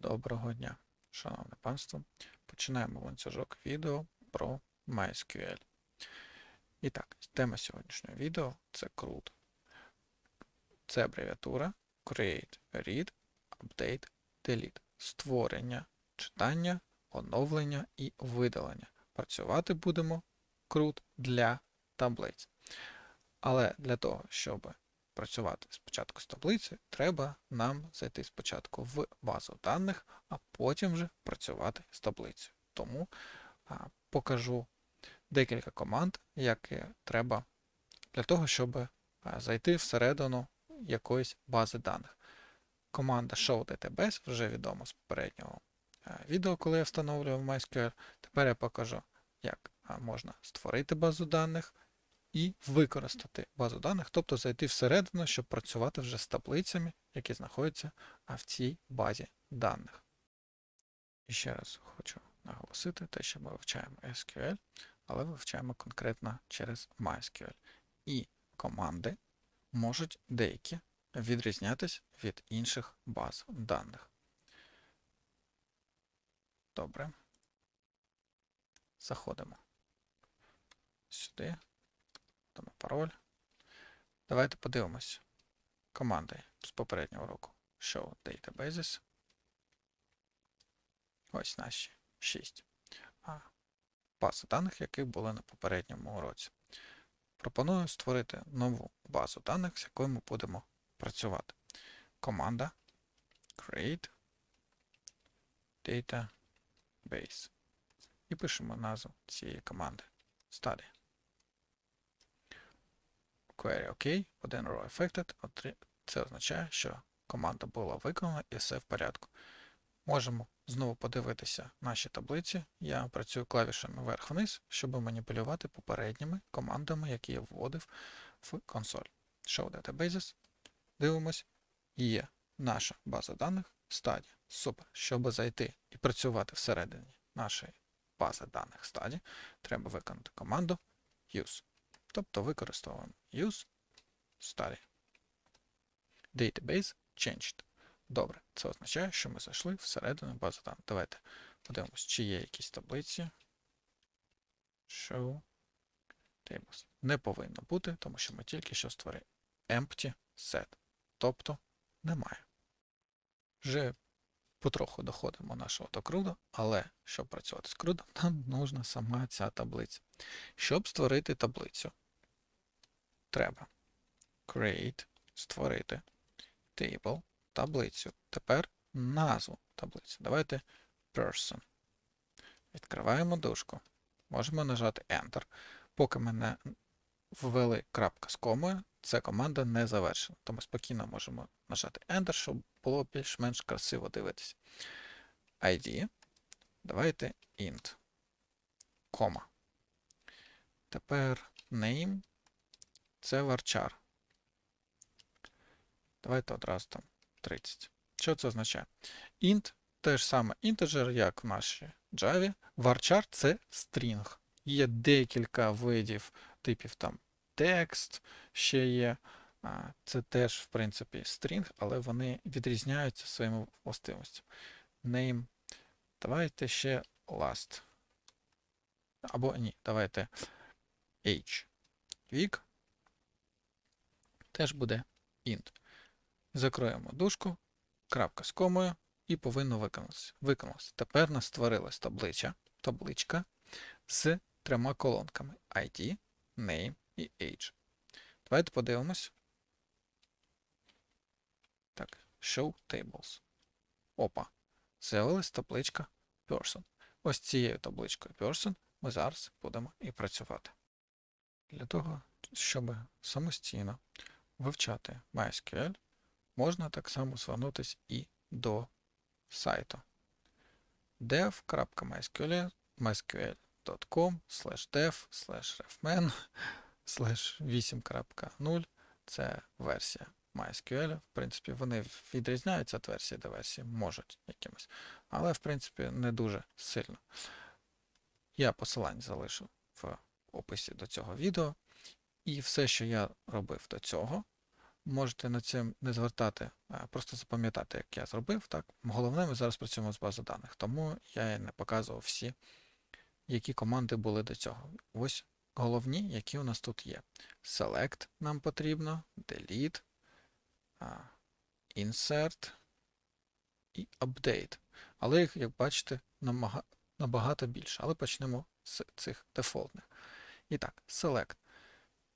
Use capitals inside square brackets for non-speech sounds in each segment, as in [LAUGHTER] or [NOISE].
Доброго дня, шановне панство. Починаємо ланцюжок відео про MySQL. І так, тема сьогоднішнього відео це CRUD. Це абревіатура Create, Read, Update, Delete. Створення, читання, оновлення і видалення. Працювати будемо CRUD для таблиць. Але для того, щоб працювати спочатку з таблицею, треба нам зайти спочатку в базу даних, а потім вже працювати з таблицею. Тому а, покажу декілька команд, які треба для того, щоб а, зайти всередину якоїсь бази даних. Команда ShowDTBase вже відома з попереднього відео, коли я встановлював MySQL. Тепер я покажу, як можна створити базу даних і використати базу даних, тобто зайти всередину, щоб працювати вже з таблицями, які знаходяться в цій базі даних. І ще раз хочу наголосити те, що ми вивчаємо SQL, але вивчаємо конкретно через MySQL. І команди можуть деякі відрізнятися від інших баз даних. Добре. Заходимо сюди. Тому пароль. Давайте подивимось команди з попереднього року. Show Databases. Ось наші 6. А бази даних, які були на попередньому уроці. Пропоную створити нову базу даних, з якою ми будемо працювати. Команда Create Database. І пишемо назву цієї команди. Study. Query OK, один row affected. Це означає, що команда була виконана і все в порядку. Можемо знову подивитися наші таблиці. Я працюю клавішами вверх-вниз, щоб маніпулювати попередніми командами, які я вводив в консоль. Show Databases. Дивимось. Є наша база даних стадія. Супер. Щоб зайти і працювати всередині нашої бази даних стадії, треба виконати команду use. Тобто використовуємо use study. Database changed. Добре, це означає, що ми зайшли всередину бази даних. Давайте подивимось, чи є якісь таблиці. Show tables. Не повинно бути, тому що ми тільки що створили empty set. Тобто немає. Вже потроху доходимо нашого до CRUD, але щоб працювати з CRUD, нам нужна сама ця таблиця. Щоб створити таблицю, треба create, створити table, таблицю. Тепер назву таблиці. Давайте person. Відкриваємо дужку. Можемо нажати Enter. Поки ми не ввели крапка з комою, ця команда не завершена. Тому спокійно можемо нажати Enter, щоб було більш-менш красиво дивитися. ID. Давайте int. Кома. Тепер name. Це varchar. Давайте одразу там 30. Що це означає? Int те ж саме integer, як в нашій Java. Varchar це string. Є декілька видів типів там текст ще є. Це теж, в принципі, string, але вони відрізняються своїми властивостями. Name. Давайте ще last. Або ні, давайте age. Вік. Теж буде int. Закроємо дужку, крапка з комою і повинно виконатися. Виконалося. Тепер нас створилась табличка, табличка з трьома колонками ID, name і age. Давайте подивимось. Так, Show Tables. Опа. З'явилась табличка Person. Ось цією табличкою Person ми зараз будемо і працювати. Для того, щоб самостійно вивчати MySQL, можна так само звернутися і до сайту dev.mysql.com dev refman [LAUGHS] 8.0 це версія MySQL. В принципі, вони відрізняються від версії до версії, можуть якимось, але, в принципі, не дуже сильно. Я посилання залишу в описі до цього відео. І все, що я робив до цього, можете на цим не звертати, просто запам'ятати, як я зробив. Так? Головне, ми зараз працюємо з базою даних, тому я не показував всі, які команди були до цього. Ось головні, які у нас тут є. Select нам потрібно, Delete, Insert і Update. Але їх, як бачите, набагато більше. Але почнемо з цих дефолтних. І так, Select.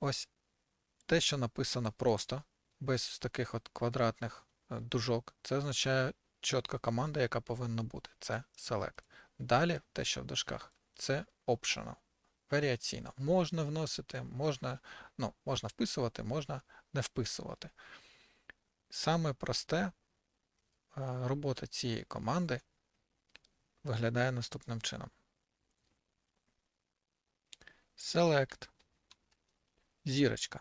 Ось те, що написано просто, без таких от квадратних е, дужок, це означає чітка команда, яка повинна бути. Це select. Далі, те, що в дужках, це optional. Варіаційно. Можна вносити, можна, ну, можна вписувати, можна не вписувати. Саме просте е, робота цієї команди виглядає наступним чином. Select. Зірочка.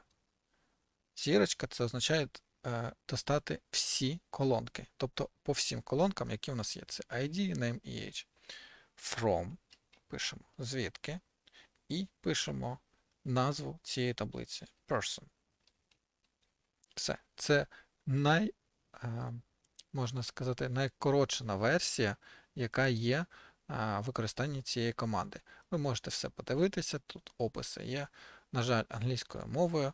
Зірочка це означає е, достати всі колонки. Тобто по всім колонкам, які в нас є. Це ID, name і age. From. Пишемо звідки. І пишемо назву цієї таблиці. Person. Все. Це най, е, можна сказати, найкоротшена версія, яка є е, в цієї команди. Ви можете все подивитися, тут описи є, на жаль, англійською мовою.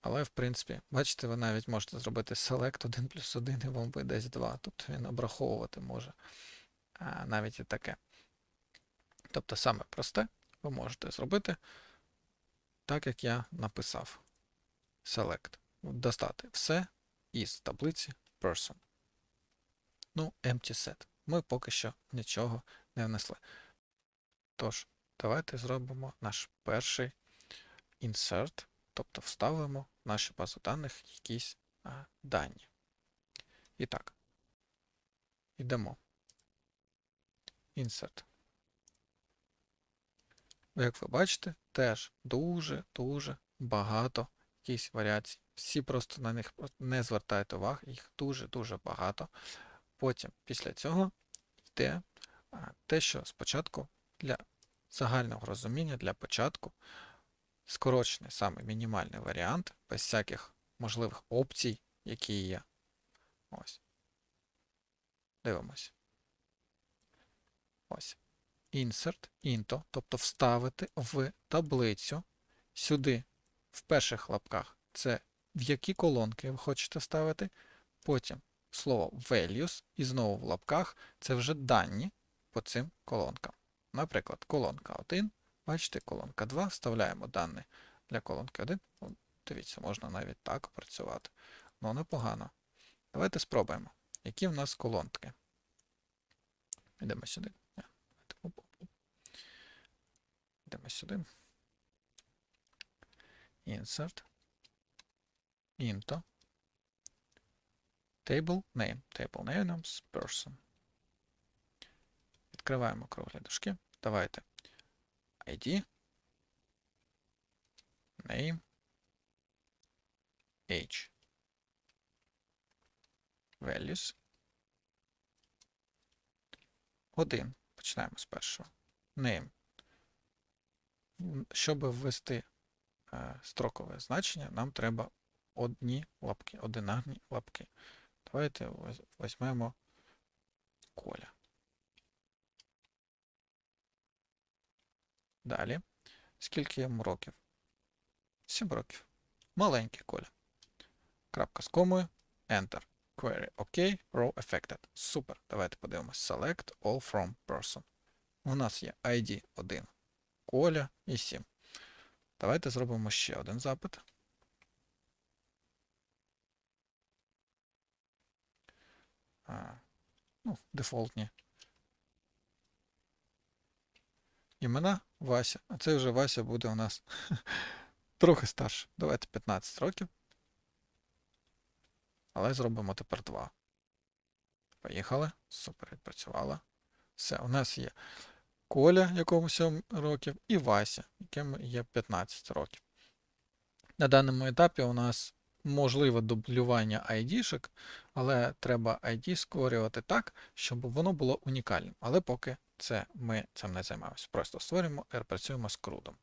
Але, в принципі, бачите, ви навіть можете зробити select 1 плюс 1 і вам видасть 2. Тобто він обраховувати може а, навіть і таке. Тобто саме просте ви можете зробити так, як я написав. Select. Достати все із таблиці person. Ну, empty set. Ми поки що нічого не внесли. Тож, давайте зробимо наш перший insert. Тобто вставимо в нашу базу даних якісь а, дані. І так, йдемо. Insert. Як ви бачите, теж дуже-дуже багато якісь варіацій. Всі просто на них не звертайте уваги, їх дуже-дуже багато. Потім, після цього, йде те, що спочатку для загального розуміння, для початку скорочений саме мінімальний варіант, без всяких можливих опцій, які є. Ось. Дивимось. Ось. Insert, into, тобто вставити в таблицю сюди, в перших лапках, це в які колонки ви хочете вставити. Потім слово values, і знову в лапках це вже дані по цим колонкам. Наприклад, колонка 1 Бачите, колонка 2, вставляємо дані для колонки 1. Дивіться, можна навіть так працювати. Ну, непогано. Давайте спробуємо. Які в нас колонки? Йдемо сюди. Йдемо сюди. Insert. Into. Table name. Table name person. Відкриваємо круглі дужки. Давайте ID, name, age, values. Один. Починаємо з першого. Name. Щоб ввести е, строкове значення, нам треба одні лапки, одинарні лапки. Давайте візьмемо коля. Далі. Скільки йому років? 7 років. Маленький коля. Крапка з комою. Enter. Query OK. Row affected. Супер. Давайте подивимось. Select all from person. У нас є ID 1. Коля і 7. Давайте зробимо ще один запит. А, ну, Дефолтні імена Вася. А цей вже Вася буде у нас [LAUGHS] трохи старше. Давайте 15 років. Але зробимо тепер 2. Поїхали. Супер, відпрацювала. Все, у нас є Коля, якому 7 років, і Вася, якому є 15 років. На даному етапі у нас можливе дублювання ID-шок, але треба ID створювати так, щоб воно було унікальним. Але поки це ми цим не займаємося. Просто створюємо і працюємо з крудом.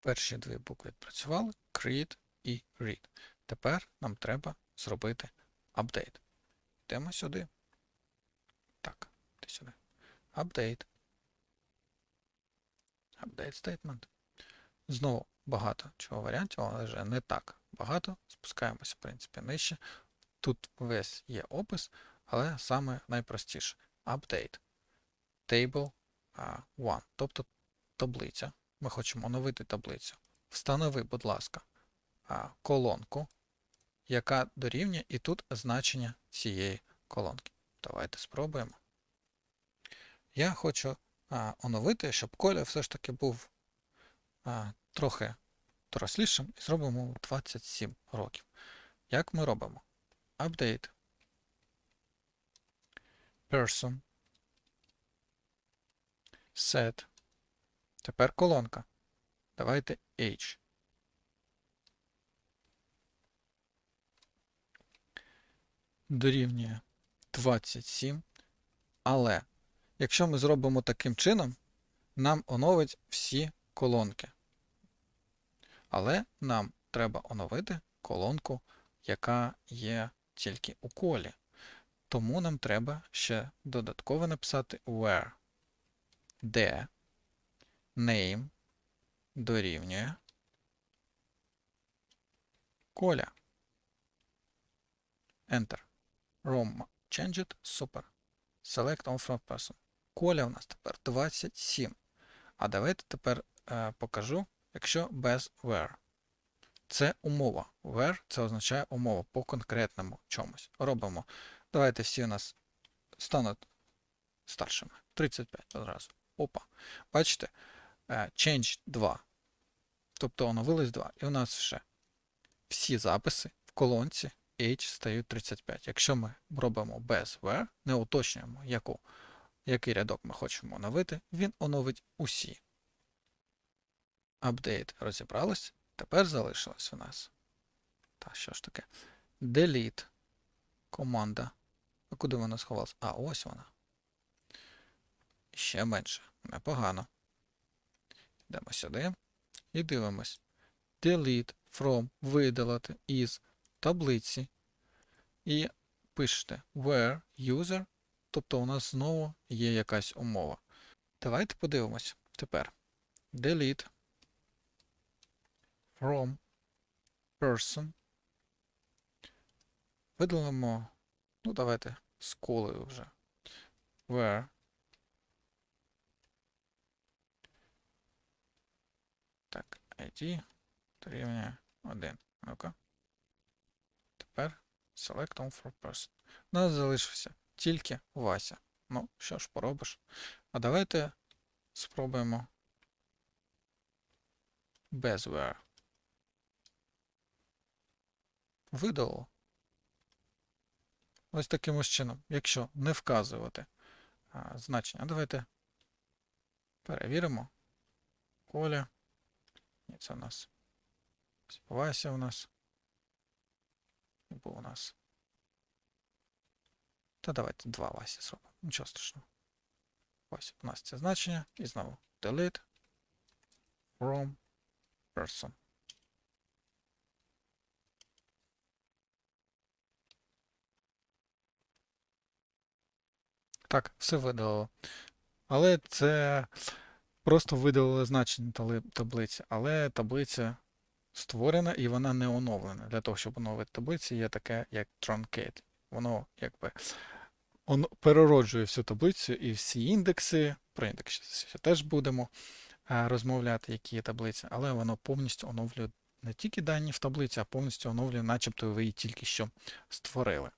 Перші дві букви відпрацювали create і read. Тепер нам треба зробити апдейт. Йдемо сюди. Так, йди сюди. Апдейт. Апдейт statement. Знову багато чого варіантів, але вже не так багато. Спускаємося, в принципі, нижче. Тут весь є опис, але саме найпростіше. Update. Table 1. Тобто таблиця. Ми хочемо оновити таблицю. Встанови, будь ласка, колонку, яка дорівнює, і тут значення цієї колонки. Давайте спробуємо. Я хочу оновити, щоб Коля все ж таки був трохи дорослішим і зробимо 27 років. Як ми робимо? Update. Person. Set. Тепер колонка. Давайте H. Дорівнює 27. Але якщо ми зробимо таким чином, нам оновить всі колонки. Але нам треба оновити колонку, яка є тільки у колі. Тому нам треба ще додатково написати where, де name дорівнює коля. Enter. Rom changed. Super. Select all from person. Коля у нас тепер 27. А давайте тепер е, покажу, якщо без where. Це умова. Where це означає умова по конкретному чомусь. Робимо. Давайте всі у нас стануть старшими. 35 одразу. Опа. Бачите? Е, Change 2. Тобто оновилось 2. І у нас вже всі записи в колонці H стають 35. Якщо ми робимо без where, не уточнюємо, яку, який рядок ми хочемо оновити, він оновить усі. Апдейт розібрались. Тепер залишилось у нас. Та що ж таке? Delete команда. А куди вона сховалась? А, ось вона. Ще менше. Непогано. Йдемо сюди і дивимось. Delete from видалити із таблиці. І пишете where user, тобто у нас знову є якась умова. Давайте подивимось тепер. Delete from person. Видалимо, ну давайте з колею вже. Where Так, ID дорівнює 1. Ну-ка. Тепер select on for person. У нас залишився тільки Вася. Ну, що ж поробиш. А давайте спробуємо без where. Видало. Ось таким ось чином, якщо не вказувати а, значення. Давайте перевіримо. Коля. Ні, це у нас Вася у нас. Був у нас. Та давайте два Васі зробимо. Нічого страшного. Ось у нас це значення. І знову delete from person. Так, все видалило. Але це просто видалили значення таблиці, але таблиця створена і вона не оновлена. Для того, щоб оновити таблиці, є таке, як truncate. Воно якби он перероджує всю таблицю і всі індекси. Про індекси ще теж будемо е, розмовляти, які є таблиці, але воно повністю оновлює не тільки дані в таблиці, а повністю оновлює, начебто ви її тільки що створили.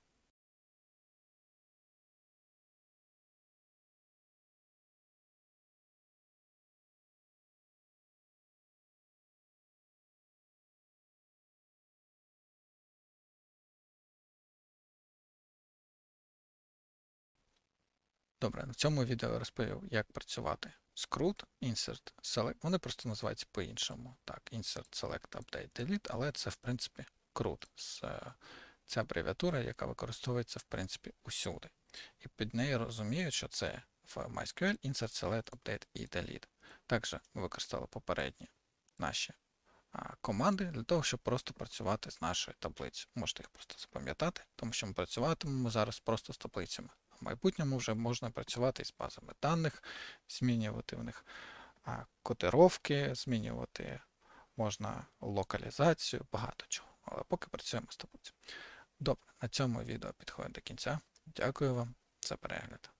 Добре, на цьому відео я розповів, як працювати з CRUD, Insert, Select. Вони просто називаються по-іншому. Так, Insert, Select, Update, Delete, але це, в принципі, CRUD. Це, це абревіатура, яка використовується, в принципі, усюди. І під нею розуміють, що це в MySQL Insert, Select, Update і Delete. Також ми використали попередні наші команди для того, щоб просто працювати з нашою таблицею. Можете їх просто запам'ятати, тому що ми працюватимемо зараз просто з таблицями. В майбутньому вже можна працювати із базами даних, змінювати в них котировки, змінювати можна локалізацію, багато чого. Але поки працюємо з таблицею. Добре, на цьому відео підходить до кінця. Дякую вам за перегляд.